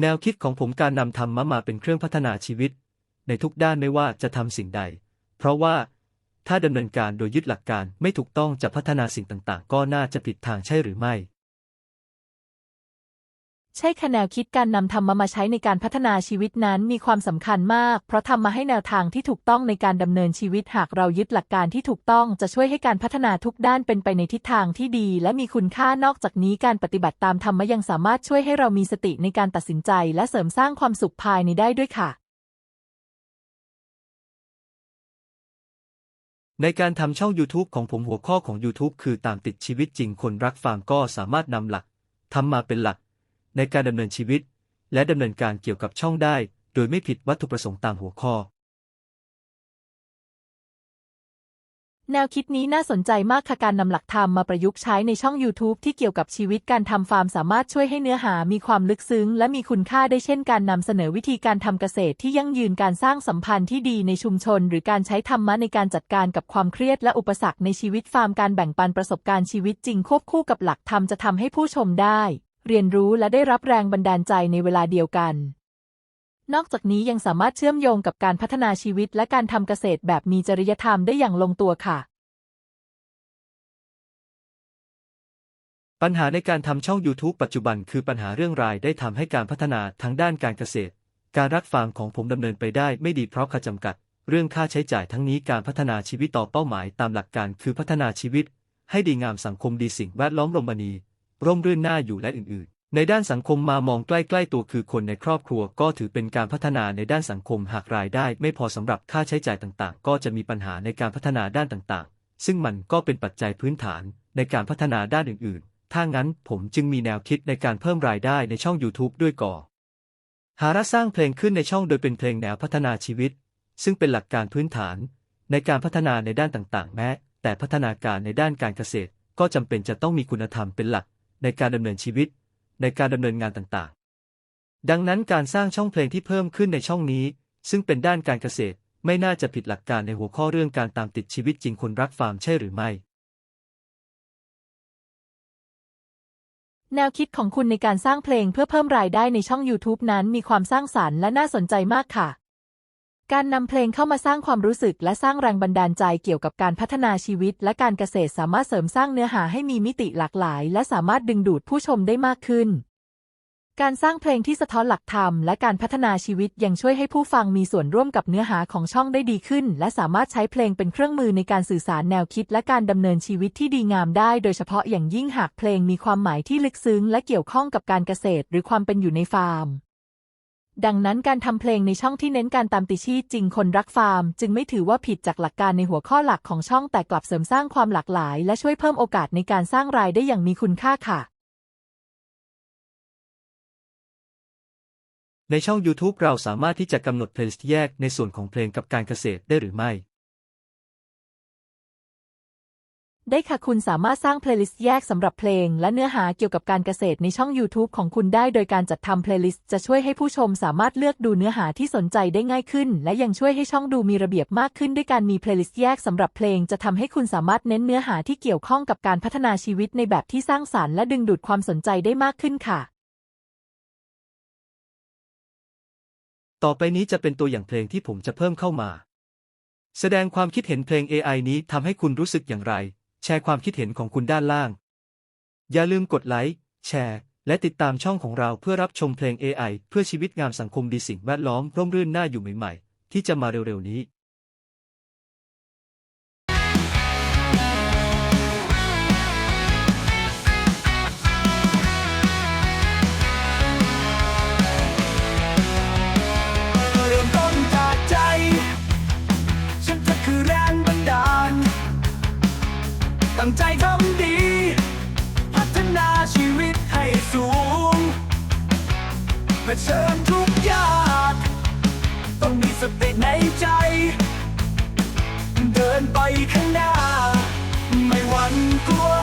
แนวคิดของผมการนำธรรมะมาเป็นเครื่องพัฒนาชีวิต ในทุกด้านไม่ว่าจะทำสิ่งใด เพราะว่าถ้าดำเนินการโดยยึดหลักการไม่ถูกต้องจะพัฒนาสิ่งต่างๆ ก็น่าจะผิดทางใช่หรือไม่ ใช่ค่ะแนวคิดการนำธรรมมาใช้ในการพัฒนาชีวิตนั้นมีความสำคัญมาก เพราะทำมาให้แนวทางที่ถูกต้องในการดำเนินชีวิตหากเรายึดหลักการที่ถูกต้องจะช่วยให้การพัฒนาทุกด้านเป็นไปในทิศทางที่ดี และมีคุณค่านอกจากนี้การปฏิบัติตามธรรมะยังสามารถช่วยให้เรามีสติในการตัดสินใจ และเสริมสร้างความสุขภายในได้ด้วยค่ะ ในการทำช่อง YouTube ของผมหัวข้อของ YouTube คือตามติดชีวิตจริงคนรักฟาร์มก็สามารถนำหลักทำมาเป็นหลัก ในการดำเนินชีวิต และดำเนินการเกี่ยวกับช่องได้ โดยไม่ผิดวัตถุประสงค์ตามหัวข้อ แนวคิดนี้น่าสนใจมากค่ะการนำหลักธรรมมาประยุกต์ใช้ในช่อง YouTube ที่เกี่ยวกับชีวิตการทำฟาร์มสามารถช่วยให้เนื้อหามีความลึกซึ้ง และมีคุณค่าได้เช่นการนำเสนอวิธีการทำเกษตรที่ยั่งยืนการสร้างสัมพันธ์ที่ดีในชุมชน หรือการใช้ธรรมะในการจัดการกับความเครียดและอุปสรรคในชีวิตฟาร์มการแบ่งปันประสบการณ์ชีวิตจริงควบคู่กับหลักธรรมจะทำให้ผู้ชมได้ เรียนรู้และได้รับแรงบันดาลใจในเวลาเดียวกัน นอกจากนี้ยังสามารถเชื่อมโยงกับการพัฒนาชีวิตและการทำเกษตรแบบมีจริยธรรมได้อย่างลงตัวค่ะ ปัญหาในการทำช่อง YouTube ปัจจุบันคือปัญหาเรื่องรายได้ทำให้การพัฒนาทางด้านการเกษตร การรักฟาร์มของผมดำเนินไปได้ไม่ดีเพราะข้าจำกัด เรื่องค่าใช้จ่ายทั้งนี้การพัฒนาชีวิตต่อเป้าหมายตามหลักการคือพัฒนาชีวิต ให้ดีงามสังคมดีสิ่งแวดล้อมรมณี ร่มรื่นน่าอยู่และอื่น ๆ ในด้านสังคมมามองใกล้ๆตัวคือคนในครอบครัวก็ถือเป็นการพัฒนาในด้านสังคมหากรายได้ ไม่พอสำหรับค่าใช้จ่ายต่างๆ ก็จะมีปัญหาในการพัฒนาด้านต่างๆ ซึ่งมันก็เป็นปัจจัยพื้นฐานในการพัฒนาด้านอื่น ๆ ถ้างั้นผมจึงมีแนวคิดในการเพิ่มรายได้ในช่อง YouTube ด้วยก่อหาระสร้างเพลงขึ้นในช่องโดยเป็นเพลงแนวพัฒนาชีวิต ซึ่งเป็นหลักการพื้นฐาน ในการพัฒนาในด้านต่างๆ แม้ แต่พัฒนาการในด้านการเกษตรก็จำเป็นจะต้องมีคุณธรรมเป็นหลัก ในการดำเนินชีวิต ในการดำเนินงานต่างๆ ดังนั้นการสร้างช่องเพลงที่เพิ่มขึ้นในช่องนี้ ซึ่งเป็นด้านการเกษตรไม่น่าจะผิดหลักการในหัวข้อเรื่องการตามติดชีวิตจริงคนรักฟาร์มใช่หรือไม่ แนวคิดของคุณในการสร้างเพลงเพื่อเพิ่มรายได้ในช่อง YouTube นั้นมีความสร้างสรรค์และน่าสนใจมากค่ะ การนำเพลงเข้ามาสร้างความรู้สึกและสร้างแรงบันดาลใจเกี่ยวกับการพัฒนาชีวิต และการเกษตรสามารถเสริมสร้างเนื้อหาให้มีมิติหลากหลาย และสามารถดึงดูดผู้ชมได้มากขึ้น การสร้างเพลงที่สะท้อนหลักธรรมและการพัฒนาชีวิตยังช่วยให้ผู้ฟังมีส่วนร่วมกับเนื้อหาของช่องได้ดีขึ้น และสามารถใช้เพลงเป็นเครื่องมือในการสื่อสารแนวคิด และการดำเนินชีวิตที่ดีงามได้ โดยเฉพาะอย่างยิ่งหากเพลงมีความหมายที่ลึกซึ้ง และเกี่ยวข้องกับการเกษตร หรือความเป็นอยู่ในฟาร์ม ดังนั้นการทำเพลงในช่องที่เน้นการตามติชีพจริงคนรักฟาร์ม จึงไม่ถือว่าผิดจากหลักการในหัวข้อหลักของช่องแต่กลับเสริมสร้างความหลากหลาย และช่วยเพิ่มโอกาสในการสร้างรายได้อย่างมีคุณค่าค่ะ ในช่อง YouTube เราสามารถที่จะกำหนดเพลย์ลิสต์แยกในส่วนของเพลงกับการเกษตรได้หรือไม่ ได้ค่ะคุณสามารถสร้างเพลย์ลิสต์แยกสำหรับเพลง และเนื้อหาเกี่ยวกับการเกษตรในช่อง YouTube ของคุณได้โดยการจัดทำเพลย์ลิสต์จะช่วยให้ผู้ชมสามารถเลือกดูเนื้อหาที่สนใจได้ง่ายขึ้น และยังช่วยให้ช่องดูมีระเบียบมากขึ้นด้วยการมีเพลย์ลิสต์แยกสำหรับเพลง จะทำให้คุณสามารถเน้นเนื้อหาที่เกี่ยวข้องกับการพัฒนาชีวิตในแบบที่สร้างสรรค์และดึงดูดความสนใจได้มากขึ้นค่ะ ต่อไปนี้จะเป็นตัวอย่างเพลงที่ผมจะเพิ่มเข้ามา แสดงความคิดเห็นเพลง AI นี้ทำให้คุณรู้สึกอย่างไร แชร์ความคิดเห็นของคุณด้านล่าง อย่าลืมกดไลค์ แชร์ และติดตามช่องของเราเพื่อรับชมเพลง AI เพื่อชีวิตงามสังคมดีสิ่งแวดล้อมร่มรื่นน่าอยู่ใหม่ ๆ ที่จะมาเร็ว ๆ นี้ ผชิญทุกยากต้องมีสติในใจ เดินไปข้างหน้า ไม่หวั่นกลัว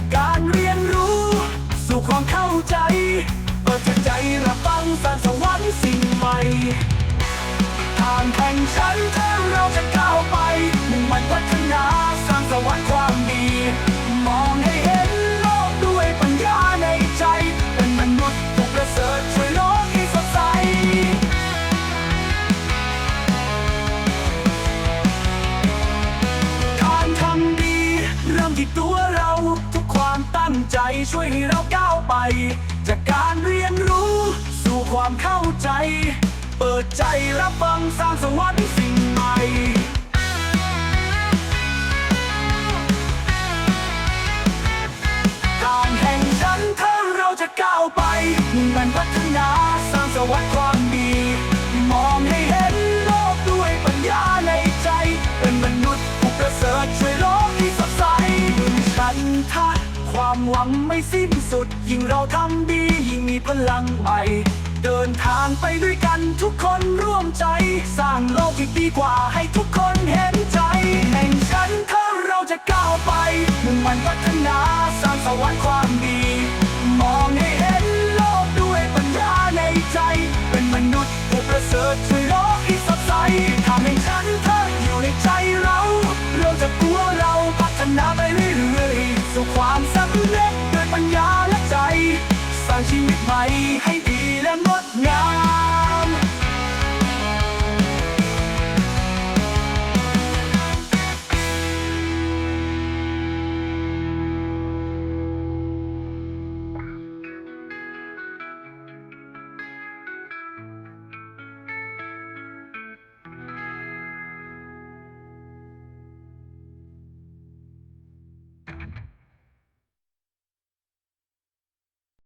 จากการเรียนรู้ สู่ความเข้าใจ เปิดใจรับฟังสรรสวรรค์สิ่งใหม่ทางแห่งฉันถ้าเราจะก้าวไปมุ่งมั่นพัฒนาสร้างสวรรค์ความดี มองให้เห็นโลกด้วยปัญญาในใจ เป็นมนุษย์ผู้ประเสริฐช่วยโลกให้สดใสการทำดี เริ่มที่ตัวเรา ตั้งใจช่วยให้เราก้าวไป จากการเรียนรู้สู่ความเข้าใจ เปิดใจรับฟังสร้างสวรรค์สิ่งใหม่ ความหวังไม่สิ้นสุด ยิ่งเราทำดียิ่งมีพลังใหม่เดินทางไปด้วยกันทุกคนร่วมใจ สร้างโลกที่ดีกว่าให้ทุกคนเห็นใจ แห่งฉันถ้าเราจะก้าวไปมุ่งมั่นพัฒนาสร้างสวรรค์ความดี มองให้เห็นโลกด้วยปัญญาในใจ เป็นมนุษย์ผู้ประเสริฐช่วย